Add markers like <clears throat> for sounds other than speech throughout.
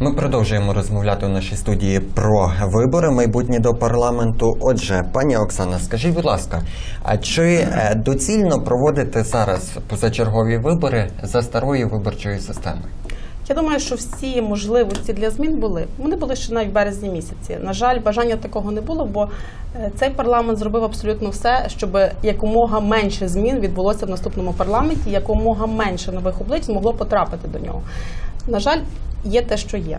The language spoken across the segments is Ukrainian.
Ми продовжуємо розмовляти у нашій студії про вибори майбутні до парламенту. Отже, пані Оксана, скажіть, будь ласка, а чи е, доцільно проводити зараз позачергові вибори за старою виборчою системою? Я думаю, що всі можливості для змін були. Вони були ще навіть в березні місяці. На жаль, бажання такого не було, бо е, цей парламент зробив абсолютно все, щоб якомога менше змін відбулося в наступному парламенті, якомога менше нових облич змогло потрапити до нього. На жаль, є те, що є.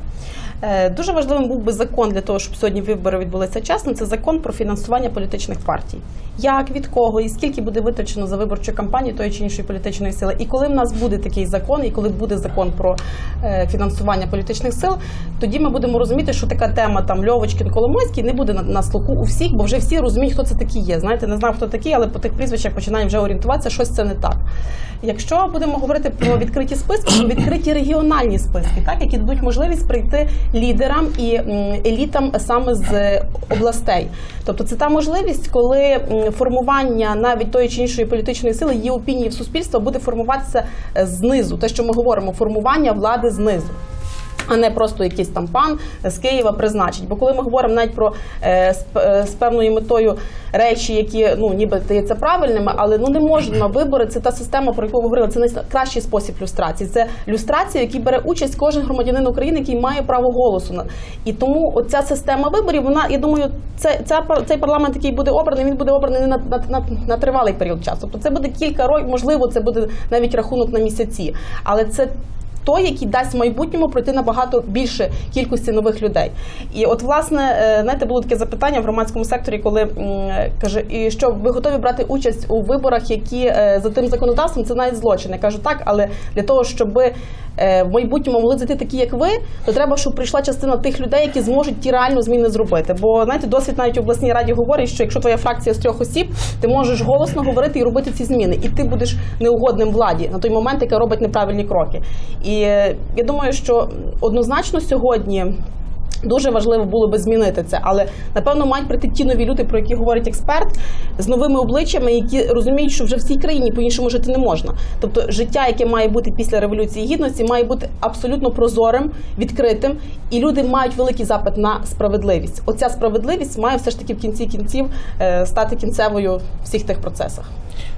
Е, Дуже важливим був би закон для того, щоб сьогодні вибори відбулися чесно. Це закон про фінансування політичних партій. Як від кого і скільки буде витрачено за виборчу кампанію тої чи іншої політичної сили. І коли в нас буде такий закон, і коли буде закон про е, фінансування політичних сил, тоді ми будемо розуміти, що така тема там Льовочкін Коломойський не буде на, слуху у всіх, бо вже всі розуміють, хто це такі є. Знаєте, не знав, хто такі, але по тих прізвищах починають вже орієнтуватися, щось це не так. Якщо будемо говорити про відкриті списки, то відкриті регіональні списки, так які дадуть можливість прийти лідерам і елітам саме з областей. Тобто це та можливість, коли формування навіть тої чи іншої політичної сили її опінії в суспільства буде формуватися е, знизу. Те, що ми говоримо, формування влади знизу. А не просто якийсь там пан з Києва призначить. Бо коли ми говоримо навіть про е, з, е, з певною метою речі, які ну ніби здається правильними, але ну не можна вибори. Це та система, про яку ви говорили. Це найкращий спосіб люстрації. Це люстрація, в якій бере участь кожен громадянин України, який має право голосу. на- І тому оця система виборів, вона я думаю, це ця цей парламент, який буде обраний, він буде обраний на, на, на, на тривалий період часу. Тобто це буде кілька років, можливо, це буде навіть рахунок на місяці, але це той, який дасть в майбутньому пройти набагато більше кількості нових людей. І от, власне, е, знаєте, було таке запитання в громадському секторі, коли каже, і що ви готові брати участь у виборах, які е, за тим законодавством це навіть злочин. Я кажу так, але для того, щоб е, в майбутньому могли зайти такі, як ви, то треба, щоб прийшла частина тих людей, які зможуть ті реально зміни зробити. Бо знаєте, досвід навіть в обласній раді говорить, що якщо твоя фракція з трьох осіб, ти можеш голосно говорити і робити ці зміни, і ти будеш неугодним владі на той момент, яка робить неправильні кроки. І е, я думаю, що однозначно сьогодні. Дуже важливо було би змінити це, але напевно мають прийти ті нові люди, про які говорить експерт, з новими обличчями, які розуміють, що вже в цій країні по-іншому жити не можна. Тобто життя, яке має бути після революції гідності, має бути абсолютно прозорим, відкритим, і люди мають великий запит на справедливість. Оця справедливість має все ж таки в кінці кінців е, стати кінцевою в всіх тих процесах.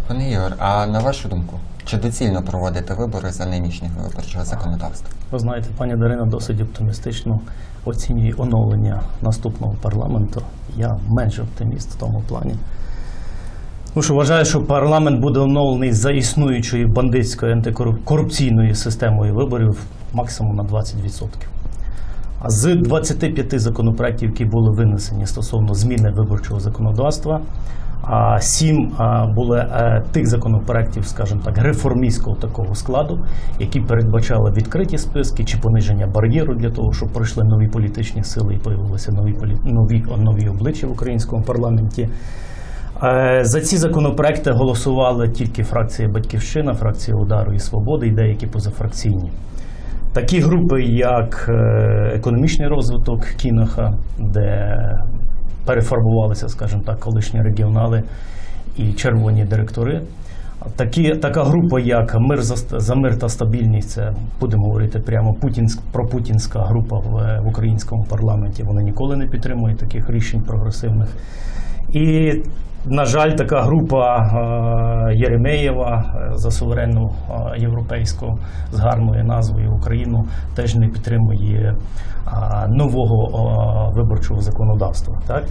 Пане Ігор, а на вашу думку, чи доцільно проводити вибори за нинішнього виборчого законодавства? Ви знаєте, пані Дарина досить оптимістично оцінює оновлення наступного парламенту. Я менш оптиміст в тому плані. Тому що вважаю, що парламент буде оновлений за існуючою бандитською антикорупційною системою виборів максимум на 20%. А з 25 законопроєктів, які були винесені стосовно зміни виборчого законодавства, сім були е, тих законопроєктів, скажімо так, реформістського такого складу, які передбачали відкриті списки чи пониження бар'єру для того, щоб пройшли нові політичні сили і появилися нові нові, нові обличчя в українському парламенті. Е, За ці законопроекти голосували тільки фракція Батьківщина, фракція Удару і Свободи і деякі позафракційні. Такі групи, як е, економічний розвиток Кіноха, де перефарбувалися, скажімо так, колишні регіонали і червоні директори. Такі, така група, як Мир за, за мир та стабільність, це будемо говорити прямо путінськ, пропутінська група в, в українському парламенті. Вони ніколи не підтримують таких рішень прогресивних. І, на жаль, така група е, Єремеєва е, за суверенну е, європейську з гарною назвою Україну теж не підтримує нового виборчого законодавства. Так?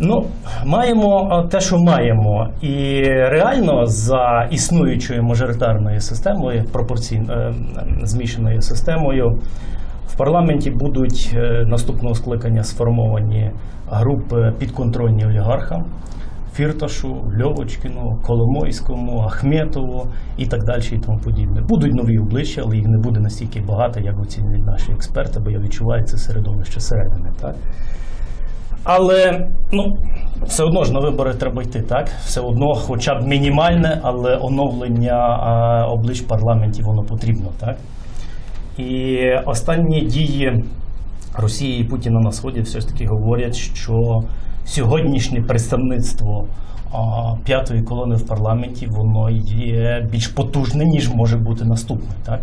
Ну, маємо те, що маємо, і реально за існуючою мажоритарною системою, пропорційно змішаною системою, в парламенті будуть е, наступного скликання сформовані групи підконтрольні олігархам. Фірташу, Льовочкіну, Коломойському, Ахметову і так далі, і тому подібне. Будуть нові обличчя, але їх не буде настільки багато, як оцінюють наші експерти, бо я відчуваю це середовище середини. Так? Але ну, все одно ж на вибори треба йти, так? Все одно, хоча б мінімальне, але оновлення облич парламентів воно потрібно, так? І останні дії Росії і Путіна на Сході все ж таки говорять, що сьогоднішнє представництво п'ятої колони в парламенті, воно є більш потужне, ніж може бути наступне. Так?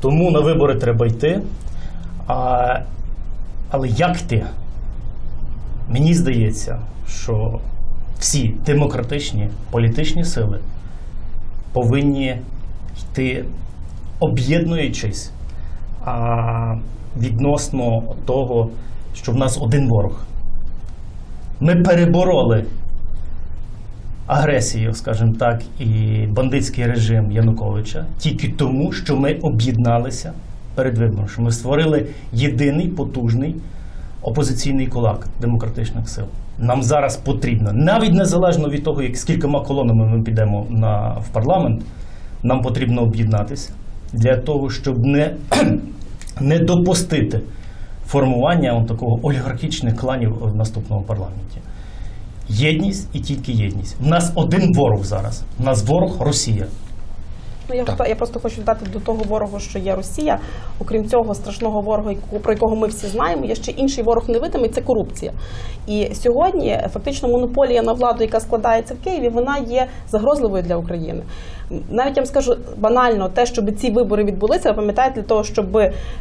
Тому на вибори треба йти. А, але як йти? Мені здається, що всі демократичні політичні сили повинні йти об'єднуючись а, відносно того, що в нас один ворог. Ми перебороли агресію, скажімо так, і бандитський режим Януковича тільки тому, що ми об'єдналися перед вибором, що ми створили єдиний потужний опозиційний кулак демократичних сил. Нам зараз потрібно, навіть незалежно від того, як скількома колонами ми підемо на, в парламент, нам потрібно об'єднатися для того, щоб не, <clears throat> не допустити формування он, такого олігархічних кланів в наступному парламенті. Єдність і тільки єдність. У нас один ворог зараз. У нас ворог Росія. Ну, я, Так. я просто хочу додати до того ворогу, що є Росія. Окрім цього страшного ворога, про якого ми всі знаємо, є ще інший ворог невидимий це корупція. І сьогодні фактично монополія на владу, яка складається в Києві, вона є загрозливою для України. Навіть я вам скажу банально, те, щоб ці вибори відбулися, ви пам'ятаєте, для того, щоб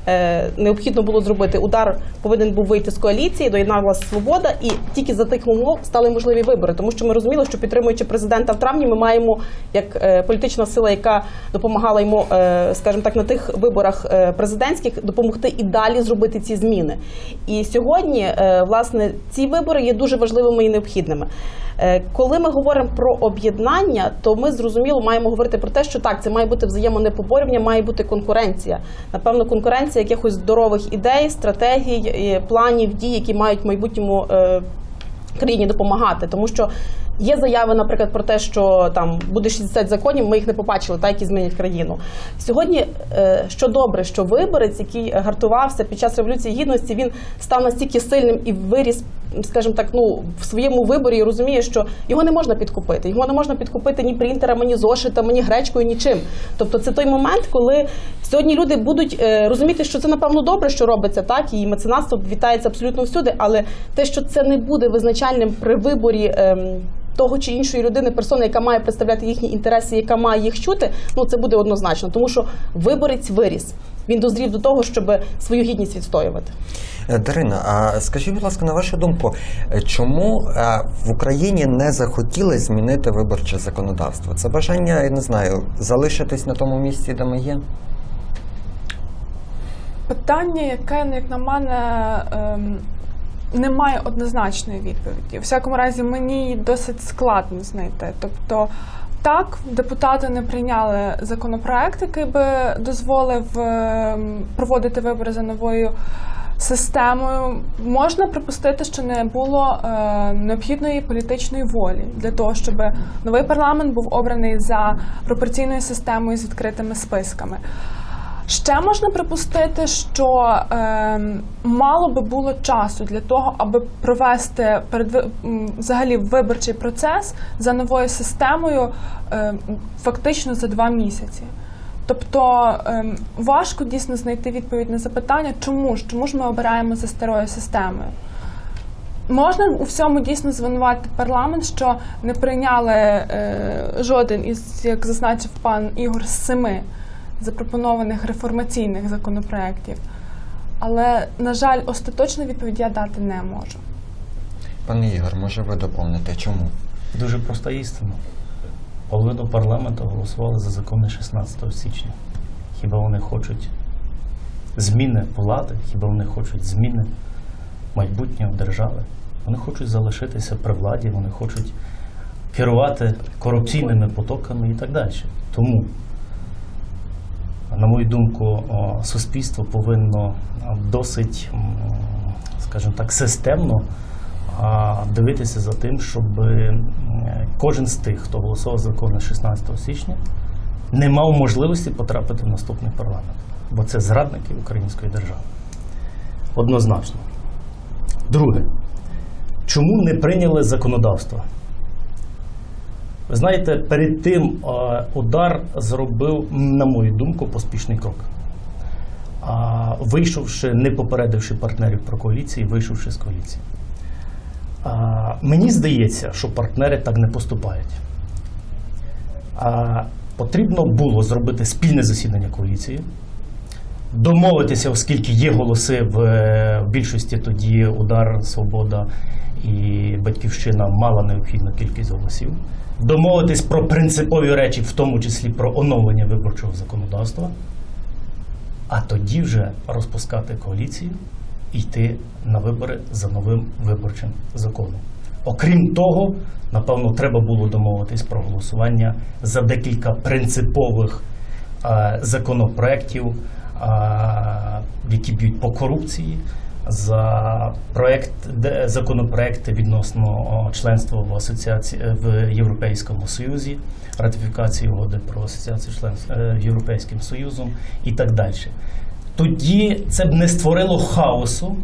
е, необхідно було зробити удар, повинен був вийти з коаліції, доєдналася свобода, і тільки за тих умов стали можливі вибори, тому що ми розуміли, що підтримуючи президента в травні, ми маємо як е, політична сила, яка допомагала йому, е, скажімо так, на тих виборах е, президентських, допомогти і далі зробити ці зміни. І сьогодні, е, власне, ці вибори є дуже важливими і необхідними. Е, Коли ми говоримо про об'єднання, то ми зрозуміло маємо говорити про те, що так, це має бути взаємонепоборювання, має бути конкуренція. Напевно, конкуренція якихось здорових ідей, стратегій, е, планів, дій, які мають в майбутньому е, країні допомагати, тому що є заяви, наприклад, про те, що там буде 60 законів, ми їх не побачили, та які змінять країну. Сьогодні, е, що добре, що виборець, який гартувався під час революції гідності, він став настільки сильним і виріс, скажімо так, ну в своєму виборі розуміє, що його не можна підкупити. Його не можна підкупити ні принтерами, ні зошитами, ні гречкою, нічим. Тобто, це той момент, коли сьогодні люди будуть е, розуміти, що це напевно добре, що робиться, так і меценатство вітається абсолютно всюди, але те, що це не буде визначальним при виборі. Ем, того чи іншої людини, персони, яка має представляти їхні інтереси, яка має їх чути, ну це буде однозначно, тому що виборець виріс. Він дозрів до того, щоб свою гідність відстоювати. Е, Дарина, а скажіть, будь ласка, на вашу думку, е, чому е, в Україні не захотіли змінити виборче законодавство? Це бажання, я не знаю, залишитись на тому місці, де ми є? Питання, яке, як на мене, ем, не має однозначної відповіді. У всякому разі, мені досить складно знайти. Тобто, так, депутати не прийняли законопроект, який би дозволив ем, проводити вибори за новою системою. Можна припустити, що не було е, необхідної політичної волі для того, щоб новий парламент був обраний за пропорційною системою з відкритими списками. Ще можна припустити, що е, мало би було часу для того, аби провести перед взагалі виборчий процес за новою системою е, фактично за два місяці. Тобто е, важко дійсно знайти відповідь на запитання, чому ж чому ж ми обираємо за старою системою. Можна у всьому дійсно звинувати парламент, що не прийняли е, жоден із, як зазначив пан Ігор, з семи запропонованих реформаційних законопроєктів. Але, на жаль, остаточну відповідь я дати не можу. Пане Ігор, може ви доповните, чому? Дуже проста істина. Половину парламенту голосували за закони 16 січня. Хіба вони хочуть зміни влади, хіба вони хочуть зміни майбутнього держави? Вони хочуть залишитися при владі, вони хочуть керувати корупційними потоками і так далі. Тому, на мою думку, суспільство повинно досить, скажімо так, системно дивитися за тим, щоб кожен з тих, хто голосував за закон 16 січня, не мав можливості потрапити в наступний парламент. Бо це зрадники української держави. Однозначно. Друге, чому не прийняли законодавство? Ви знаєте, перед тим е, удар зробив, на мою думку, поспішний крок. Вийшовши, не попередивши партнерів про коаліції, вийшовши з коаліції. Мені здається, що партнери так не поступають. Потрібно було зробити спільне засідання коаліції, домовитися, оскільки є голоси в, е, в більшості тоді удар, свобода і батьківщина мала необхідну кількість голосів. Домовитись про принципові речі, в тому числі про оновлення виборчого законодавства, а тоді вже розпускати коаліцію і йти на вибори за новим виборчим законом. Окрім того, напевно, треба було домовитись про голосування за декілька принципових е, законопроєктів, які б'ють по корупції, за проект, законопроекти відносно членства в асоціації е, в Європейському Союзі, ратифікації угоди про асоціацію членства е, Європейським Союзом і так далі. Тоді це б не створило хаосу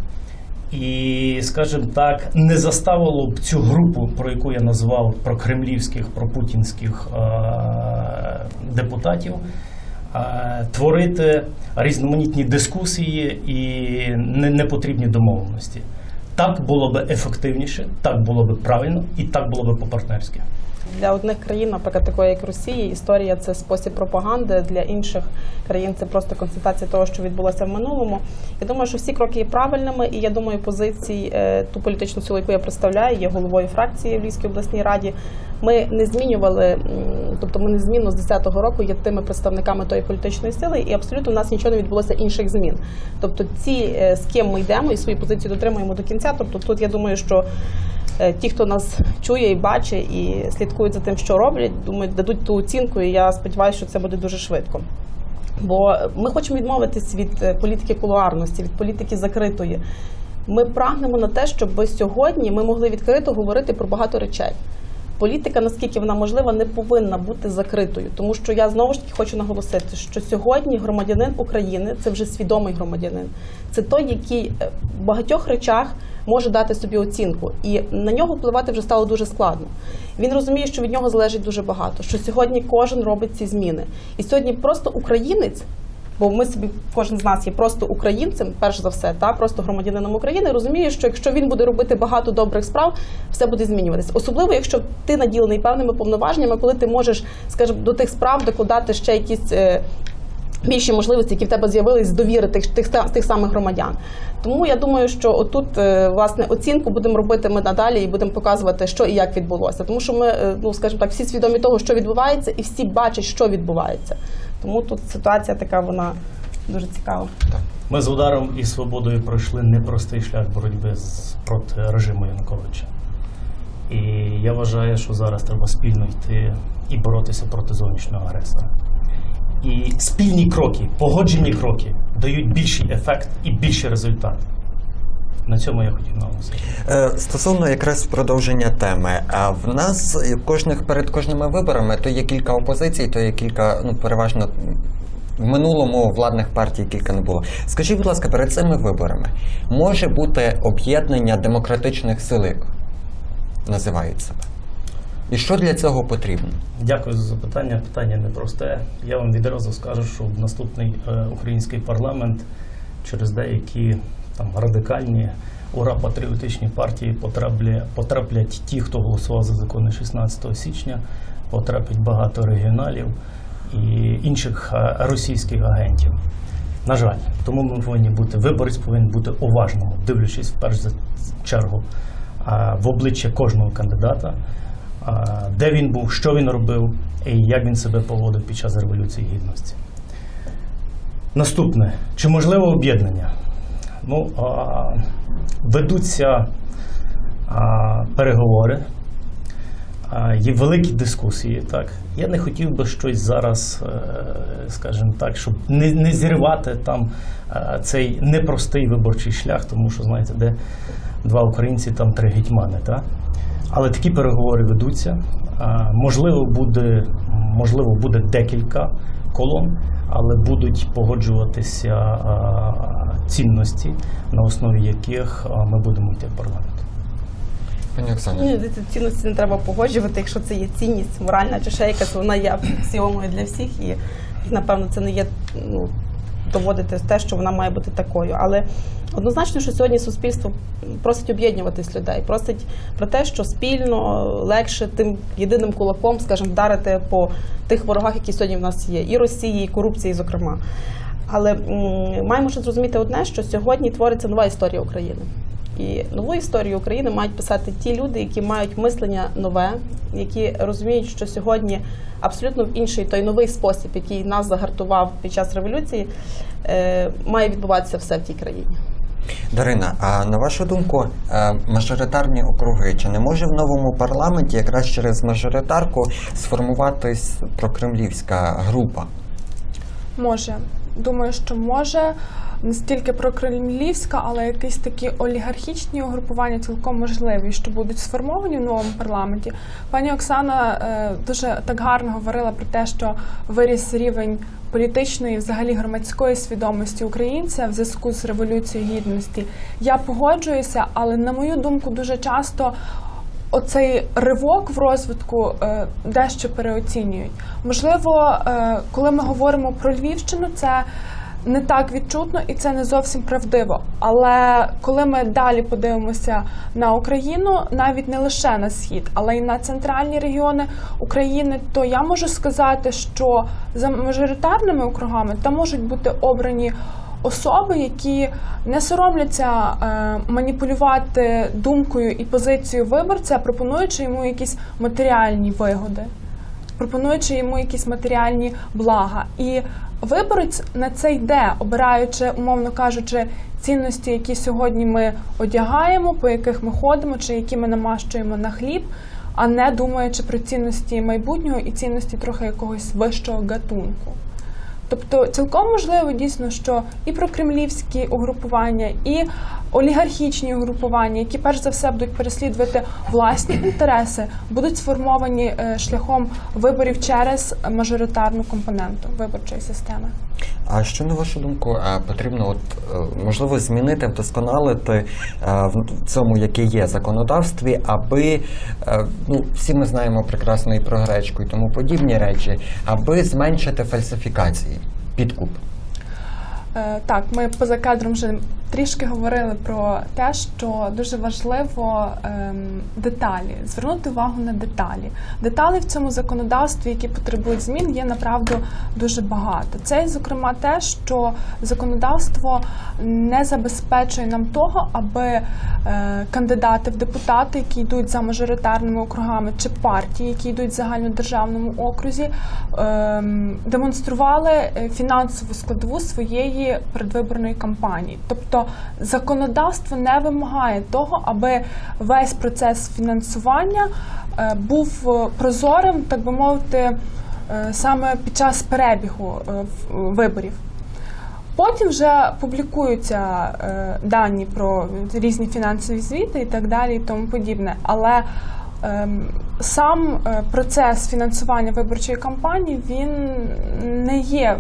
і, скажімо так, не заставило б цю групу, про яку я назвав про кремлівських, про путінських е- депутатів, е- творити різноманітні дискусії і не- непотрібні домовленості. Так було би ефективніше, так було би правильно і так було би по-партнерськи. Для одних країн, наприклад, такої як Росії, історія це спосіб пропаганди. Для інших країн це просто констатація того, що відбулося в минулому. Я думаю, що всі кроки є правильними, і я думаю, позиції е, ту політичну силу, яку я представляю, є головою фракції в Львівській обласній раді. Ми не змінювали, тобто ми незмінно з 10-го року є тими представниками тої політичної сили, і абсолютно у нас нічого не відбулося інших змін. Тобто, ці е, з ким ми йдемо і свою позицію дотримуємо до кінця. Тобто, тут я думаю, що. Е, Ті, хто нас чує і бачить, і слідкують за тим, що роблять, думаю, дадуть ту оцінку, і я сподіваюся, що це буде дуже швидко. Бо ми хочемо відмовитись від е, політики кулуарності, від політики закритої. Ми прагнемо на те, щоб сьогодні ми могли відкрито говорити про багато речей. Політика, наскільки вона можлива, не повинна бути закритою, тому що я знову ж таки хочу наголосити, що сьогодні громадянин України це вже свідомий громадянин. Це той, який е, в багатьох речах може дати собі оцінку, і на нього впливати вже стало дуже складно. Він розуміє, що від нього залежить дуже багато. Що сьогодні кожен робить ці зміни, і сьогодні просто українець. Бо ми собі кожен з нас є просто українцем, перш за все, та просто громадянином України, розуміє, що якщо він буде робити багато добрих справ, все буде змінюватися. Особливо, якщо ти наділений певними повноваженнями, коли ти можеш, скажімо, до тих справ докладати ще якісь. е, Більші можливості, які в тебе з'явились з довіри тих, тих, тих самих громадян. Тому я думаю, що отут е, власне оцінку будемо робити ми надалі і будемо показувати, що і як відбулося. Тому що ми, е, ну скажімо так, всі свідомі того, що відбувається, і всі бачать, що відбувається. Тому тут ситуація така, вона дуже цікава. Ми з ударом і свободою пройшли непростий шлях боротьби з проти режиму Януковича. І я вважаю, що зараз треба спільно йти і боротися проти зовнішнього агресора. І спільні кроки, погоджені кроки дають більший ефект і більший результат. На цьому я хотів наголосити. Е, Стосовно якраз продовження теми, а в нас кожних перед кожними виборами то є кілька опозицій, то є кілька, ну переважно в минулому владних партій кілька не було. Скажіть, будь ласка, перед цими виборами може бути об'єднання демократичних сил, як називають себе? І що для цього потрібно? Дякую за запитання. Питання непросте. Я вам відразу скажу, що в наступний е, український парламент через деякі там радикальні ура патріотичні партії потраплять, потраплять ті, хто голосував за закони 16 січня, потраплять багато регіоналів і інших е, російських агентів. На жаль, тому ми повинні бути виборець повинен бути уважним, дивлячись в першу чергу в обличчя кожного кандидата, де він був, що він робив і як він себе поводив під час Революції Гідності. Наступне, чи можливе об'єднання? Ну, а, ведуться а, переговори, а, є великі дискусії. Так. Я не хотів би щось зараз, е, скажімо так, щоб не, не зірвати там е, цей непростий виборчий шлях, тому що, знаєте, де два українці, там три гетьмани. Так? Але такі переговори ведуться. Можливо, буде, можливо, буде декілька колон, але будуть погоджуватися цінності, на основі яких ми будемо йти в парламент. Пані Оксана. Ні, ці цінності не треба погоджувати, якщо це є цінність моральна чи ще якась, вона є аксіомою для всіх, і напевно це не є ну, доводити те, що вона має бути такою. Але однозначно, що сьогодні суспільство просить об'єднуватись людей, просить про те, що спільно легше тим єдиним кулаком, скажімо, вдарити по тих ворогах, які сьогодні в нас є, і Росії, і корупції, зокрема. Але маємо ще зрозуміти одне, що сьогодні твориться нова історія України. І нову історію України мають писати ті люди, які мають мислення нове, які розуміють, що сьогодні абсолютно в інший той новий спосіб, який нас загартував під час революції, е, має відбуватися все в тій країні. Дарина, а на вашу думку, е, мажоритарні округи, чи не може в новому парламенті якраз через мажоритарку сформуватись прокремлівська група? Може. Думаю, що може не стільки прокремлівська, але якісь такі олігархічні угрупування цілком можливі, що будуть сформовані в новому парламенті. Пані Оксана е, дуже так гарно говорила про те, що виріс рівень політичної, взагалі громадської свідомості українця в зв'язку з революцією гідності. Я погоджуюся, але на мою думку, дуже часто оцей ривок в розвитку е, дещо переоцінюють. Можливо, е, коли ми говоримо про Львівщину, це не так відчутно і це не зовсім правдиво. Але коли ми далі подивимося на Україну, навіть не лише на схід, але й на центральні регіони України, то я можу сказати, що за мажоритарними округами там можуть бути обрані особи, які не соромляться е, маніпулювати думкою і позицією виборця, пропонуючи йому якісь матеріальні вигоди, пропонуючи йому якісь матеріальні блага. І виборець на це йде, обираючи, умовно кажучи, цінності, які сьогодні ми одягаємо, по яких ми ходимо, чи які ми намащуємо на хліб. А не думаючи про цінності майбутнього і цінності трохи якогось вищого гатунку. Тобто цілком можливо дійсно, що і прокремлівські угрупування, і олігархічні угрупування, які перш за все будуть переслідувати власні інтереси, будуть сформовані е, шляхом виборів через мажоритарну компоненту виборчої системи. А що на вашу думку е, потрібно, от е, можливо, змінити, вдосконалити в цьому, яке є законодавстві, аби ну всі ми знаємо прекрасно і про гречку і тому подібні речі, аби зменшити фальсифікації, підкуп. Так, ми поза кадром вже трішки говорили про те, що дуже важливо ем, деталі, звернути увагу на деталі. Деталі в цьому законодавстві, які потребують змін, є направду дуже багато. Це, зокрема, те, що законодавство не забезпечує нам того, аби е, кандидати в депутати, які йдуть за мажоритарними округами, чи партії, які йдуть в загальнодержавному окрузі, ем, демонстрували е, фінансову складову своєї передвиборної кампанії. Тобто законодавство не вимагає того, аби весь процес фінансування е, був е, прозорим, так би мовити, е, саме під час перебігу виборів. Потім вже публікуються дані про різні фінансові звіти і так далі, і тому подібне. Але сам е, процес фінансування виборчої кампанії він не є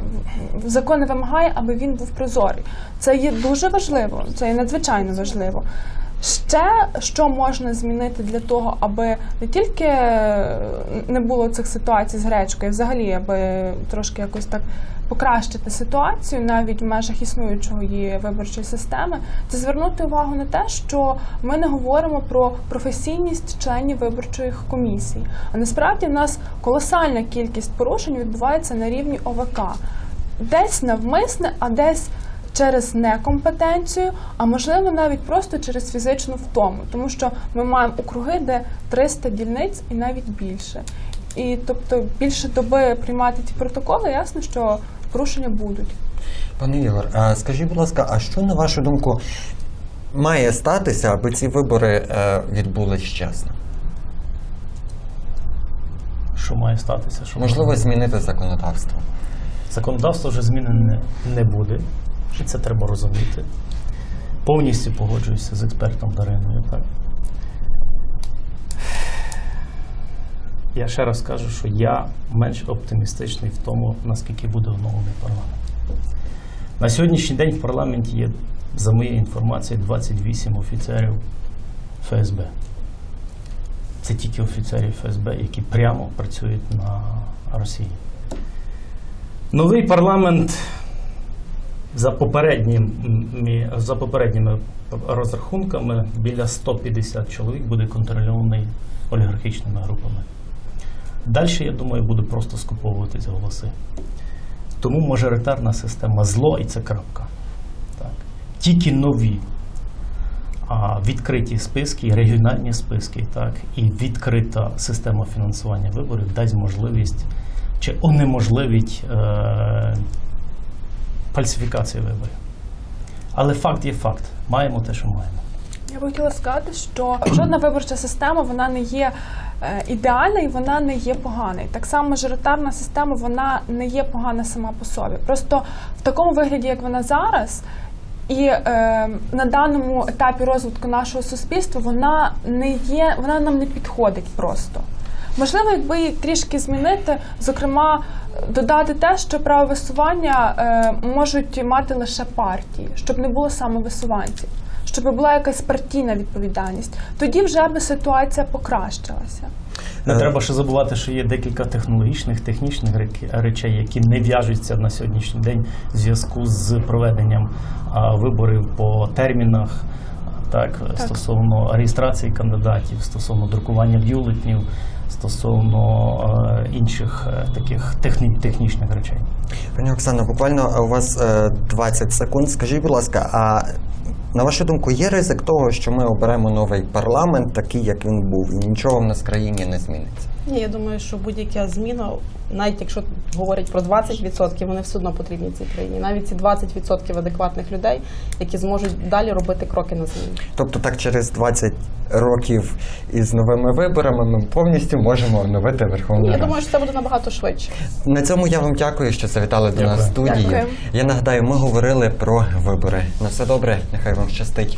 закон не вимагає, аби він був прозорий. Це є дуже важливо, це є надзвичайно важливо. Ще що можна змінити для того, аби не тільки не було цих ситуацій з гречкою, взагалі, аби трошки якось так покращити ситуацію навіть в межах існуючої виборчої системи, це звернути увагу на те, що ми не говоримо про професійність членів виборчих комісій. А насправді в нас колосальна кількість порушень відбувається на рівні ОВК. Десь навмисне, а десь через некомпетенцію, а можливо навіть просто через фізичну втому, тому що ми маємо округи, де 300 дільниць і навіть більше. І тобто більше доби приймати ті протоколи, ясно, що порушення будуть. Пане Ігор, а скажіть, будь ласка, а що на вашу думку має статися, аби ці вибори е, відбулись чесно? Що має статися? Що Можливо, має- змінити законодавство. Законодавство вже змінене не буде, і це треба розуміти. Повністю погоджуюся з експертом Дариною. Так. Я ще раз кажу, що я менш оптимістичний в тому, наскільки буде оновлений парламент. На сьогоднішній день в парламенті є, за моєю інформацією, 28 офіцерів ФСБ. Це тільки офіцери ФСБ, які прямо працюють на Росії. Новий парламент За попередніми, за попередніми розрахунками біля 150 чоловік буде контрольований олігархічними групами. Далі, я думаю, буде просто скуповуватись голоси. Тому мажоритарна система зло і це крапка. Так. Тільки нові а, відкриті списки, регіональні списки, так, і відкрита система фінансування виборів дасть можливість чи унеможливить е, фальсифікацію виборів. Але факт є факт. Маємо те, що маємо. Я би хотіла сказати, що жодна виборча система вона не є ідеальна і вона не є погана. І так само мажоритарна система вона не є погана сама по собі. Просто в такому вигляді, як вона зараз, і е, на даному етапі розвитку нашого суспільства вона не є, вона нам не підходить просто. Можливо, якби її трішки змінити, зокрема, додати те, що право висування е, можуть мати лише партії, щоб не було саме висуванців, щоб була якась партійна відповідальність. Тоді вже би ситуація покращилася. Не Е, треба ще забувати, що є декілька технологічних, технічних рек- речей, які не в'яжуться на сьогоднішній день в зв'язку з проведенням а, виборів по термінах, так, стосовно реєстрації кандидатів, стосовно друкування бюлетнів, стосовно е, інших е, таких техні, технічних речей. Пані Оксано, буквально у вас е, 20 секунд. Скажіть, будь ласка, а на вашу думку, є ризик того, що ми оберемо новий парламент, такий, як він був, і нічого в нас в країні не зміниться? Ні, я думаю, що будь-яка зміна, навіть якщо говорять про 20%, вони все одно потрібні цій країні. Навіть ці 20% адекватних людей, які зможуть далі робити кроки на зміну. Тобто, так через 20 років із новими виборами ми повністю можемо оновити Верховну Я думаю, що це буде набагато швидше. На цьому я вам дякую, що завітали до нас в студії. Дякую. Я нагадаю, ми говорили про вибори. На все добре, нехай вам щастить.